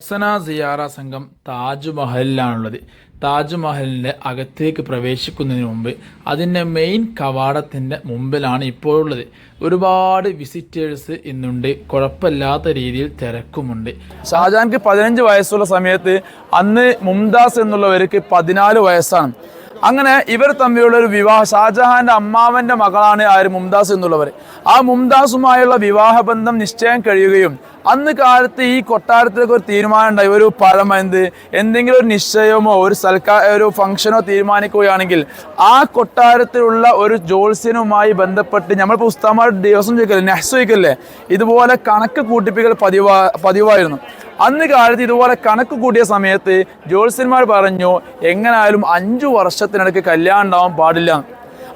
സന സിയാറ സംഘം താജ്മഹലിലാണുള്ളത്. താജ്മഹലിന്റെ അകത്തേക്ക് പ്രവേശിക്കുന്നതിന് മുമ്പ് അതിന്റെ മെയിൻ കവാടത്തിന്റെ മുമ്പിലാണ് ഇപ്പോൾ ഉള്ളത് ഒരുപാട് വിസിറ്റേഴ്സ് ഇന്നുണ്ട്. കുഴപ്പമില്ലാത്ത രീതിയിൽ തിരക്കുമുണ്ട്. ഷാജാൻക്ക് പതിനഞ്ച് വയസ്സുള്ള സമയത്ത് അന്ന് മുംതാസ് എന്നുള്ളവർക്ക് പതിനാല് വയസ്സാണ്. അങ്ങനെ ഇവർ തമ്മിലുള്ള ഒരു വിവാഹം ഷാജഹാന്റെ അമ്മാവന്റെ മകളാണ് ആര്? മുംതാസ് എന്നുള്ളവർ. ആ മുംതാസുമായുള്ള വിവാഹബന്ധം നിശ്ചയം കഴിയുകയും അന്ന് കാലത്ത് ഈ കൊട്ടാരത്തിലൊക്കെ ഒരു തീരുമാനം ഉണ്ടായി. ഒരു പഴം എന്ത്? എന്തെങ്കിലും ഒരു നിശ്ചയമോ ഒരു സൽക്കാ ഒരു ഫംഗ്ഷനോ തീരുമാനിക്കുകയാണെങ്കിൽ ആ കൊട്ടാരത്തിലുള്ള ഒരു ജോത്സ്യനുമായി ബന്ധപ്പെട്ട് നമ്മൾ ഉസ്താമാർ ദിവസം ചോദിക്കല്ലേ നെഹ്സ് ചോദിക്കല്ലേ ഇതുപോലെ കണക്ക് കൂട്ടിപ്പിക്കൽ പതിവാ പതിവായിരുന്നു. അന്ന് കാലത്ത് ഇതുപോലെ കണക്ക് കൂട്ടിയ സമയത്ത് ജോത്സ്യന്മാർ പറഞ്ഞു എങ്ങനായാലും അഞ്ചു വർഷത്തിനിടയ്ക്ക് കല്യാണം ഉണ്ടാവാൻ പാടില്ല.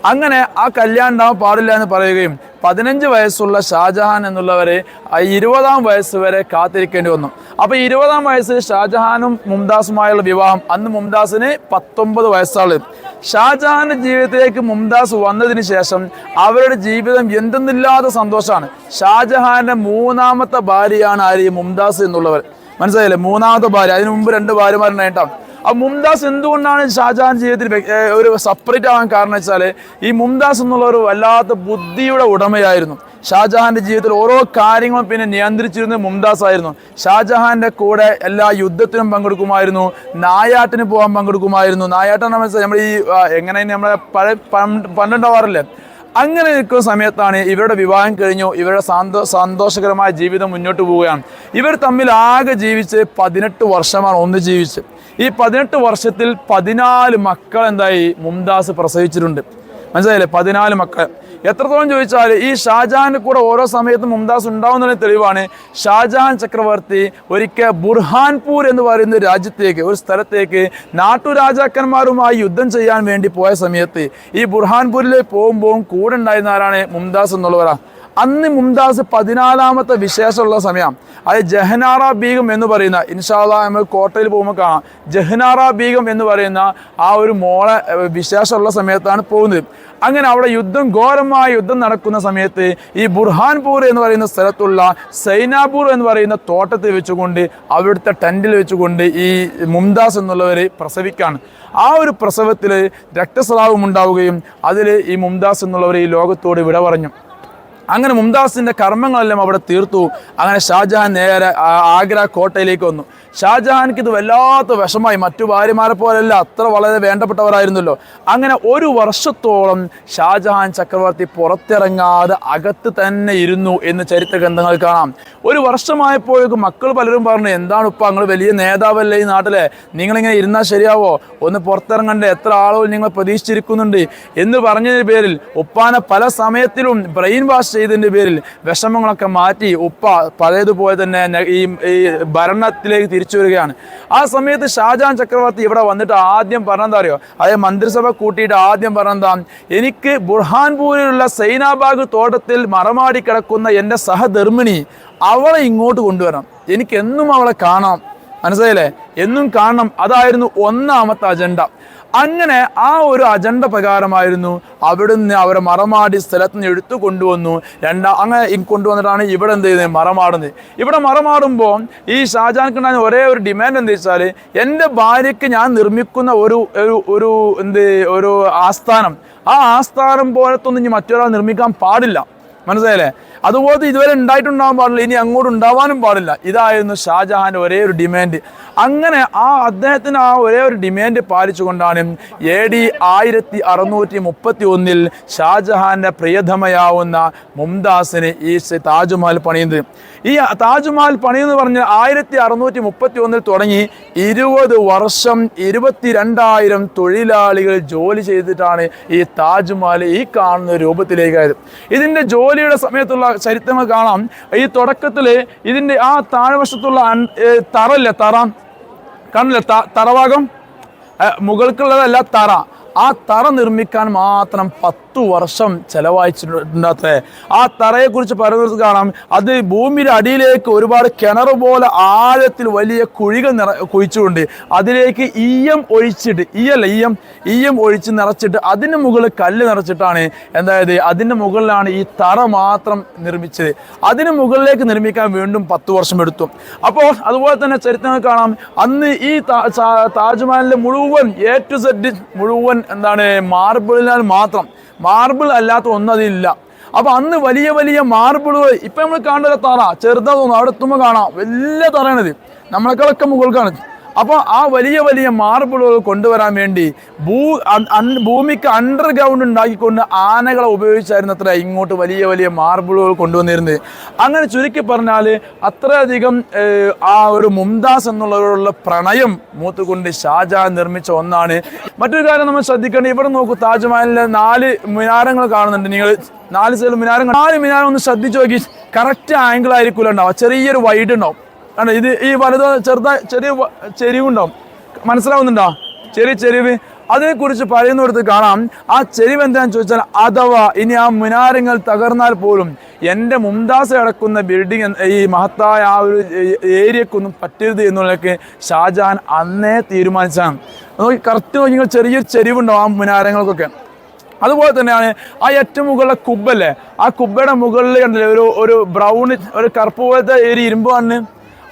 അങ്ങനെ ആ കല്യാണം ഉണ്ടാവാൻ പാടില്ല എന്ന് പറയുകയും പതിനഞ്ച് വയസ്സുള്ള ഷാജഹാൻ എന്നുള്ളവരെ ഇരുപതാം വയസ്സ് വരെ കാത്തിരിക്കേണ്ടി വന്നു. അപ്പോൾ ഇരുപതാം വയസ്സിൽ ഷാജഹാനും മുംതാസുമായുള്ള വിവാഹം അന്ന് മുംതാസിന് പത്തൊമ്പത് വയസ്സാണ്. ഷാജഹാന്റെ ജീവിതത്തിലേക്ക് മുംതാസ് വന്നതിന് ശേഷം അവരുടെ ജീവിതം എന്തെന്നില്ലാത്ത സന്തോഷമാണ്. ഷാജഹാന്റെ മൂന്നാമത്തെ ഭാര്യയാണ് ആര്? മുംതാസ് എന്നുള്ളവർ. മനസ്സിലായില്ലേ? മൂന്നാമത്തെ ഭാര്യ. അതിനു മുമ്പ് രണ്ട് ഭാര്യമാരുണ്ടായിട്ടാണ്. ആ മുംതാസ് എന്തുകൊണ്ടാണ് ഷാജഹാൻ ജീവിതത്തിൽ ഒരു സെപ്പറേറ്റ് ആവാൻ കാരണം വെച്ചാൽ ഈ മുംതാസ് എന്നുള്ള ഒരു വല്ലാത്ത ബുദ്ധിയുടെ ഉടമയായിരുന്നു. ഷാജഹാന്റെ ജീവിതത്തിൽ ഓരോ കാര്യങ്ങളും പിന്നെ നിയന്ത്രിച്ചിരുന്നത് മുംതാസ് ആയിരുന്നു ഷാജഹാന്റെ കൂടെ എല്ലാ യുദ്ധത്തിനും പങ്കെടുക്കുമായിരുന്നു നായാട്ടിന് പോകാൻ പങ്കെടുക്കുമായിരുന്നു. നായാട്ടെന്ന് മനസ്സിലായി നമ്മൾ ഈ എങ്ങനെ നമ്മളെ പഴയ പണ്ട് പണ്ടുണ്ടാവാറില്ലേ? അങ്ങനെ നിൽക്കുന്ന സമയത്താണ് ഇവരുടെ വിവാഹം കഴിഞ്ഞു ഇവരുടെ സന്തോ സന്തോഷകരമായ ജീവിതം മുന്നോട്ട് പോവുകയാണ്. ഇവർ തമ്മിൽ ആകെ ജീവിച്ച് പതിനെട്ട് വർഷമാണ് ഒന്ന് ജീവിച്ച്. ഈ പതിനെട്ട് വർഷത്തിൽ പതിനാല് മക്കൾ എന്തായി? മുംതാസ് പ്രസവിച്ചിട്ടുണ്ട്. മനസ്സിലായില്ലേ? പതിനാല് മക്കൾ. എത്രത്തോളം ചോദിച്ചാൽ ഈ ഷാജഹാന് കൂടെ ഓരോ സമയത്തും മുംതാസ് ഉണ്ടാവുന്ന തെളിവാണ് ഷാജഹാൻ ചക്രവർത്തി ഒരിക്കൽ ബുർഹാൻപൂർ എന്ന് പറയുന്ന രാജ്യത്തേക്ക് ഒരു സ്ഥലത്തേക്ക് നാട്ടുരാജാക്കന്മാരുമായി യുദ്ധം ചെയ്യാൻ വേണ്ടി പോയ സമയത്ത് ഈ ബുർഹാൻപൂരിലേക്ക് പോകുമ്പോൾ കൂടെ ഉണ്ടായിരുന്ന ആരാണ്? മുംതാസ് എന്നുള്ളവരാ. അന്ന് മുംതാസ് പതിനാലാമത്തെ വിശേഷമുള്ള സമയം. അത് ജഹനാറ ബീഗം എന്ന് പറയുന്ന ഇൻഷാല്ല നമ്മൾ കോട്ടയിൽ പോകുമ്പോൾ കാണാം. ജഹനാറ ബീഗം എന്ന് പറയുന്ന ആ ഒരു മോളെ വിശേഷമുള്ള സമയത്താണ് പോകുന്നത്. അങ്ങനെ അവിടെ യുദ്ധം ഘോരമായ യുദ്ധം നടക്കുന്ന സമയത്ത് ഈ ബുർഹാൻപൂർ എന്ന് പറയുന്ന സ്ഥലത്തുള്ള സൈനാപൂർ എന്ന് പറയുന്ന തോട്ടത്തിൽ വെച്ചുകൊണ്ട് അവിടുത്തെ ടെന്റിൽ വെച്ചുകൊണ്ട് ഈ മുംതാസ് എന്നുള്ളവർ പ്രസവിക്കാണ്. ആ ഒരു പ്രസവത്തിൽ രക്തസ്രാവം ഉണ്ടാവുകയും അതിൽ ഈ മുംതാസ് എന്നുള്ളവർ ഈ ലോകത്തോട് വിട പറഞ്ഞു. അങ്ങനെ മുംതാസിന്റെ കർമ്മങ്ങളെല്ലാം അവിടെ തീർത്തു. അങ്ങനെ ഷാജഹാൻ നേരെ ആഗ്ര കോട്ടയിലേക്ക് വന്നു. ഷാജഹാൻക്ക് ഇത് വല്ലാത്ത വിഷമായി മറ്റു ഭാര്യമാരെ പോലെയല്ല അത്ര വളരെ വേണ്ടപ്പെട്ടവരായിരുന്നല്ലോ. അങ്ങനെ ഒരു വർഷത്തോളം ഷാജഹാൻ ചക്രവർത്തി പുറത്തിറങ്ങാതെ അകത്ത് തന്നെ ഇരുന്നു എന്ന് ചരിത്ര ഗ്രന്ഥങ്ങൾ കാണാം. ഒരു വർഷമായപ്പോഴേക്കും മക്കൾ പലരും പറഞ്ഞു എന്താണ് ഉപ്പ നിങ്ങൾ വലിയ നേതാവല്ലേ ഈ നാട്ടിലെ? നിങ്ങളിങ്ങനെ ഇരുന്നാൽ ശരിയാവോ? ഒന്ന് പുറത്തിറങ്ങണ്ടേ? എത്ര ആളുകൾ നിങ്ങൾ പ്രതീക്ഷിച്ചിരിക്കുന്നുണ്ട്? എന്ന് പറഞ്ഞതിന് പേരിൽ ഉപ്പാനെ പല സമയത്തിലും ബ്രെയിൻ വാഷ് ചെയ്തതിന്റെ പേരിൽ വിഷമങ്ങളൊക്കെ മാറ്റി ഉപ്പ പഴയതുപോലെ തന്നെ ഈ ഈ ഭരണത്തിലേക്ക് തിരിച്ചു വരികയാണ്. ആ സമയത്ത് ഷാജഹാൻ ചക്രവർത്തി ഇവിടെ വന്നിട്ട് ആദ്യം പറഞ്ഞെന്താ അറിയോ? അതായത് മന്ത്രിസഭ കൂട്ടിയിട്ട് ആദ്യം പറഞ്ഞെന്താ? എനിക്ക് ബുർഹാൻപൂരിലുള്ള സൈനാബാഗ് തോട്ടത്തിൽ മറമാടി കിടക്കുന്ന എന്റെ സഹധർമ്മിണി അവളെ ഇങ്ങോട്ട് കൊണ്ടുവരണം. എനിക്ക് എന്നും അവളെ കാണാം. മനസ്സിലായില്ലേ? എന്നും കാണണം. അതായിരുന്നു ഒന്നാമത്തെ അജണ്ട. അങ്ങനെ ആ ഒരു അജണ്ട പ്രകാരമായിരുന്നു അവിടുന്ന് അവരെ മറമാടി സ്ഥലത്ത് നിന്ന് എടുത്തു കൊണ്ടുവന്നു. രണ്ടാ അങ്ങനെ കൊണ്ടുവന്നിട്ടാണ് ഇവിടെ എന്ത് ചെയ്യുന്നത് മറമാടുന്നത്. ഇവിടെ മറമാടുമ്പോൾ ഈ ഷാജാൻക്കുണ്ടായ ഒരേ ഒരു ഡിമാൻഡ് എന്താ വെച്ചാൽ എന്റെ ഭാര്യയ്ക്ക് ഞാൻ നിർമ്മിക്കുന്ന ഒരു ഒരു എന്ത് ഒരു ആസ്ഥാനം. ആ ആസ്ഥാനം പോലത്തൊന്നും ഇനി മറ്റൊരാൾ നിർമ്മിക്കാൻ പാടില്ല. മനസ്സിലായില്ലേ? അതുപോലെ ഇതുവരെ ഉണ്ടായിട്ടുണ്ടാകാൻ പാടില്ല. ഇനി അങ്ങോട്ട് ഉണ്ടാവാനും പാടില്ല. ഇതായിരുന്നു ഷാജഹാന്റെ ഒരേ ഒരു ഡിമാൻഡ് അങ്ങനെ ആ അദ്ദേഹത്തിന് ആ ഒരേ ഒരു ഡിമാൻഡ് പാലിച്ചുകൊണ്ടാണ് എ ഡി ആയിരത്തി അറുന്നൂറ്റി മുപ്പത്തി ഒന്നിൽ ഷാജഹാന്റെ പ്രിയതമയാവുന്ന മുംതാസിന് ഈ താജ്മഹൽ പണിയുന്നത്. ഈ താജ്മഹൽ പണിയെന്ന് പറഞ്ഞാൽ ആയിരത്തി അറുന്നൂറ്റി മുപ്പത്തി ഒന്നിൽ തുടങ്ങി ഇരുപത് വർഷം ഇരുപത്തിരണ്ടായിരം തൊഴിലാളികൾ ജോലി ചെയ്തിട്ടാണ് ഈ താജ്മഹൽ ഈ കാണുന്ന രൂപത്തിലേക്കായത് ഇതിന്റെ ജോലിയുടെ സമയത്തുള്ള ചരിത്രങ്ങൾ കാണാം. ഈ തുടക്കത്തിൽ ഇതിന്റെ ആ താഴ്വശത്തുള്ള തറല്ലേ തറ. കാണില്ല ത- തറഭാഗം മുകൾക്കുള്ളതല്ല തറ. ആ തറ നിർമ്മിക്കാൻ മാത്രം പത്തു വർഷം ചെലവഴിച്ചിട്ടുണ്ടത്രേ ആ തറയെ കുറിച്ച് പറയുന്നത് കാണാം. അത് ഭൂമിയുടെ അടിയിലേക്ക് ഒരുപാട് കിണർ പോലെ ആഴത്തിൽ വലിയ കുഴികൾ നിറ കുഴിച്ചുകൊണ്ട് അതിലേക്ക് ഈയം ഒഴിച്ചിട്ട് ഈയല്ല ഈയം ഈയം ഒഴിച്ച് നിറച്ചിട്ട് അതിന് മുകളിൽ കല്ല് നിറച്ചിട്ടാണ് എന്തായത്? അതിന്റെ മുകളിലാണ് ഈ തറ മാത്രം നിർമ്മിച്ചത്. അതിന് മുകളിലേക്ക് നിർമ്മിക്കാൻ വീണ്ടും പത്ത് വർഷം എടുത്തു. അപ്പോൾ അതുപോലെ തന്നെ ചരിത്രങ്ങൾ കാണാം. അന്ന് ഈ താജ്മഹലിന്റെ മുഴുവൻ എ ടു സെഡ് മുഴുവൻ എന്താണ് മാർബിളിനാൽ മാത്രം. മാർബിൾ അല്ലാത്ത ഒന്നതില്ല അപ്പോൾ അപ്പൊ അന്ന് വലിയ വലിയ മാർബിളുകൾ ഇപ്പൊ നമ്മൾ കാണുന്ന തറ ചെറുതാ തോന്നുന്നു അവിടെ എത്തുമ്പോൾ കാണാം. വലിയ തറയാണിത്. നമ്മളെക്കാളൊക്കെ മുകൾക്കാണ് അപ്പോൾ ആ വലിയ വലിയ മാർബിളുകൾ കൊണ്ടുവരാൻ വേണ്ടി ഭൂ ഭൂമിക്ക് അണ്ടർഗ്രൗണ്ട് ഉണ്ടാക്കിക്കൊണ്ട് ആനകളെ ഉപയോഗിച്ചായിരുന്നു അത്ര ഇങ്ങോട്ട് വലിയ വലിയ മാർബിളുകൾ കൊണ്ടുവന്നിരുന്നത്. അങ്ങനെ ചുരുക്കി പറഞ്ഞാൽ അത്രയധികം ആ ഒരു മുംതാസ് എന്നുള്ളവരുള്ള പ്രണയം മൂത്തുകൊണ്ട് ഷാജഹാൻ നിർമ്മിച്ച ഒന്നാണ്. മറ്റൊരു കാര്യം നമ്മൾ ശ്രദ്ധിക്കേണ്ടത് ഇവിടെ നോക്കൂ താജ്മഹലിലെ നാല് മിനാരങ്ങൾ കാണുന്നുണ്ട്. നിങ്ങൾ നാല് സൈഡിൽ മിനാരങ്ങൾ നാല് മിനാരം ഒന്ന് ശ്രദ്ധിച്ചു നോക്കി കറക്റ്റ് ആംഗിൾ ആയിരിക്കില്ല ഉണ്ടാവും ചെറിയൊരു വൈഡ് ഉണ്ടാവും. കാരണം ഇത് ഈ വലുത് ചെറുതായി ചെറിയ ചെരിവുണ്ടാവും. മനസ്സിലാവുന്നുണ്ടോ? ചെറിയ ചെരിവ്. അതിനെക്കുറിച്ച് പറയുന്നിടത്ത് കാണാം. ആ ചെരിവ് എന്താണെന്ന് ചോദിച്ചാൽ അഥവാ ഇനി ആ മിനാരങ്ങൾ തകർന്നാൽ പോലും എന്റെ മുംതാസ് കിടക്കുന്ന ബിൽഡിംഗ് ഈ മഹത്തായ ആ ഒരു ഏരിയക്കൊന്നും പറ്റരുത് എന്നുള്ളതൊക്കെ ഷാജഹാൻ അന്നേ തീരുമാനിച്ചാണ് നോക്കി കറക്റ്റ് നോക്കി ചെറിയ ചെറിയൊരു ചെരിവുണ്ടാവും ആ മിനാരങ്ങൾക്കൊക്കെ. അതുപോലെ തന്നെയാണ് ആ ഏറ്റവും മുകളിലെ കുബ്ബല്ലേ? ആ കുബ്ബയുടെ മുകളിൽ കണ്ടില്ലേ ഒരു ഒരു ബ്രൗൺ ഒരു കറുപ്പ് പോലത്തെ ഒരു ഇരുമ്പ് വന്ന്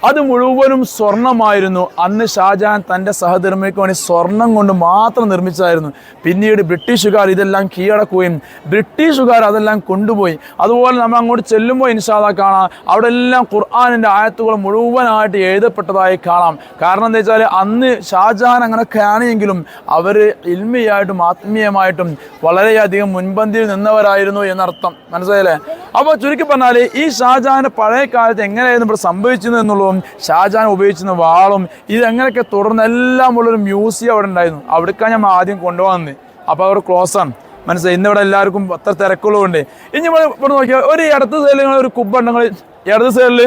അത് മുഴുവനും സ്വർണമായിരുന്നു. അന്ന് ഷാജഹാൻ തന്റെ സഹധർമ്മിക്ക് വേണ്ടി സ്വർണം കൊണ്ട് മാത്രം നിർമ്മിച്ചതായിരുന്നു. പിന്നീട് ബ്രിട്ടീഷുകാർ ഇതെല്ലാം കീഴടക്കുകയും ബ്രിട്ടീഷുകാർ അതെല്ലാം കൊണ്ടുപോയി. അതുപോലെ നമ്മൾ അങ്ങോട്ട് ചെല്ലുമ്പോൾ ഇൻഷാദ കാണാം അവിടെ എല്ലാം ഖുർആാനിന്റെ ആയത്തുകൾ മുഴുവനായിട്ട് എഴുതപ്പെട്ടതായി കാണാം. കാരണം എന്താ വെച്ചാൽ അന്ന് ഷാജഹാൻ അങ്ങനെയൊക്കെ ആണെങ്കിലും അവർ ഇൽമിയായിട്ടും ആത്മീയമായിട്ടും വളരെയധികം മുൻപന്തിയിൽ നിന്നവരായിരുന്നു എന്നർത്ഥം. മനസ്സിലായില്ലേ? അപ്പോൾ ചുരുക്കി പറഞ്ഞാൽ ഈ ഷാജഹാൻ പഴയ കാലത്ത് എങ്ങനെയായിരുന്നു ഇവിടെ സംഭവിച്ചത് എന്നുള്ളതും ഷാജഹാൻ ഉപയോഗിച്ചിരുന്ന വാളും ഇത് എങ്ങനെയൊക്കെ തുടർന്ന് എല്ലാം ഉള്ളൊരു മ്യൂസിയം അവിടെ ഉണ്ടായിരുന്നു. അവിടേക്കാണ് ഞാൻ ആദ്യം കൊണ്ടുപോകുന്നത്. അപ്പോൾ അവിടെ ക്ലോസ് ആണ്. മനസ്സിലായി? ഇന്ന് ഇവിടെ എല്ലാവർക്കും അത്ര തിരക്കുള്ളതുകൊണ്ട്. ഇനി നമ്മൾ ഇവിടെ നോക്കിയാൽ ഒരു ഇടത്ത് സൈഡിൽ ഒരു കുബ്ബ് ഉണ്ടെങ്കിൽ ഇടത് സൈഡിൽ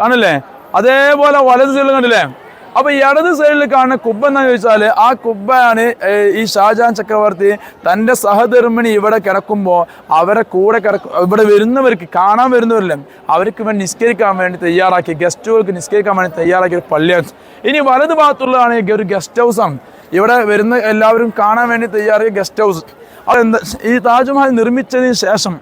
കാണില്ലേ അതേപോലെ വലത് സൈഡിൽ കണ്ടില്ലേ? അപ്പൊ ഈ ഇടത് സൈഡിൽ കാണുന്ന കുബ്ബ എന്ന് ചോദിച്ചാൽ ആ കുബ്ബയാണ് ഈ ഷാജഹാൻ ചക്രവർത്തി തന്റെ സഹധർമ്മിണി ഇവിടെ കിടക്കുമ്പോൾ അവരെ കൂടെ കിടക്കും ഇവിടെ വരുന്നവർക്ക് കാണാൻ വരുന്നവരില്ല അവർക്ക് വേണ്ടി നിസ്കരിക്കാൻ വേണ്ടി തയ്യാറാക്കി ഗസ്റ്റുകൾക്ക് നിസ്കരിക്കാൻ വേണ്ടി തയ്യാറാക്കിയ ഒരു പള്ളിയാണ്. ഇനി വലത് ഭാഗത്തുള്ളതാണ് ഒരു ഗസ്റ്റ് ഹൗസ് ആണ്. ഇവിടെ വരുന്ന എല്ലാവരും കാണാൻ വേണ്ടി തയ്യാറാക്കിയ ഗസ്റ്റ് ഹൗസ് അതെന്താ ഈ താജ്മഹൽ നിർമ്മിച്ചതിന് ശേഷം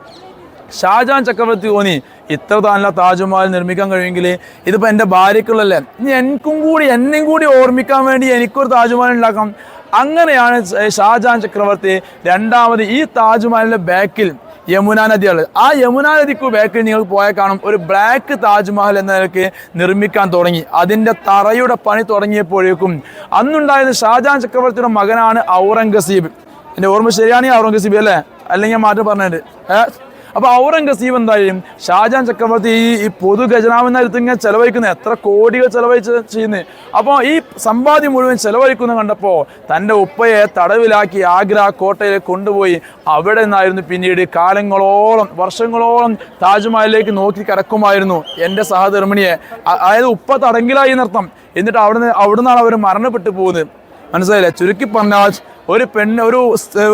ഷാജഹാൻ ചക്രവർത്തി തോന്നി ഇത്ര താനല്ല താജ്മഹൽ നിർമ്മിക്കാൻ കഴിയുമെങ്കിൽ ഇതിപ്പോൾ എന്റെ ഭാര്യക്കുള്ളല്ലേ ഇനി എനിക്കും കൂടി എന്നെയും കൂടി ഓർമ്മിക്കാൻ വേണ്ടി എനിക്കൊരു താജ്മഹൽ ഉണ്ടാക്കാം. അങ്ങനെയാണ് ഷാജാൻ ചക്രവർത്തി രണ്ടാമത് ഈ താജ്മഹലിന്റെ ബാക്കിൽ യമുന നദിയാണ്. ആ യമുന നദിക്ക് ബാക്കിൽ നിങ്ങൾ പോയാൽ കാണും ഒരു ബ്ലാക്ക് താജ്മഹൽ എന്ന നിലയ്ക്ക് നിർമ്മിക്കാൻ തുടങ്ങി. അതിന്റെ തറയുടെ പണി തുടങ്ങിയപ്പോഴേക്കും അന്നുണ്ടായത് ഷാജാൻ ചക്രവർത്തിയുടെ മകനാണ് ഔറംഗസീബ്. എന്റെ ഓർമ്മ ശരിയാണ് ഔറംഗസീബ് അല്ലേ? അല്ലെങ്കിൽ ഞാൻ മാറ്റം പറഞ്ഞിട്ട് ഏഹ് അപ്പൊ ഔറംഗസീബ് എന്തായാലും ഷാജാൻ ചക്രവർത്തി ഈ ഈ പൊതു ഖജനാവെന്നടുത്ത് ഇങ്ങനെ ചെലവഴിക്കുന്ന. എത്ര കോടികൾ ചെലവഴിച്ച് ചെയ്യുന്നത് അപ്പോൾ ഈ സമ്പാദ്യം മുഴുവൻ ചെലവഴിക്കുന്ന കണ്ടപ്പോൾ തന്റെ ഉപ്പയെ തടവിലാക്കി ആഗ്ര കോട്ടയിൽ കൊണ്ടുപോയി അവിടെ നിന്നായിരുന്നു പിന്നീട് കാലങ്ങളോളം വർഷങ്ങളോളം താജ്മഹലിലേക്ക് നോക്കി കിടക്കുമായിരുന്നു എന്റെ സഹധർമ്മിണിയെ. അതായത് ഉപ്പ തടങ്കിലായി എന്നർത്ഥം. എന്നിട്ട് അവിടുന്ന് അവിടുന്നാണ് അവർ മരണപ്പെട്ടു പോകുന്നത്. മനസ്സിലായില്ലേ? ചുരുക്കി പറഞ്ഞാൽ ഒരു പെണ് ഒരു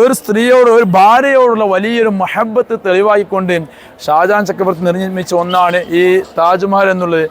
ഒരു സ്ത്രീയോട് ഒരു ഭാര്യയോടുള്ള വലിയൊരു മഹബത്ത് തെളിവായിക്കൊണ്ട് ഷാജാൻ ചക്രവർത്തി നിർമ്മിച്ച ഒന്നാണ് ഈ താജ്മഹൽ എന്നുള്ളത്.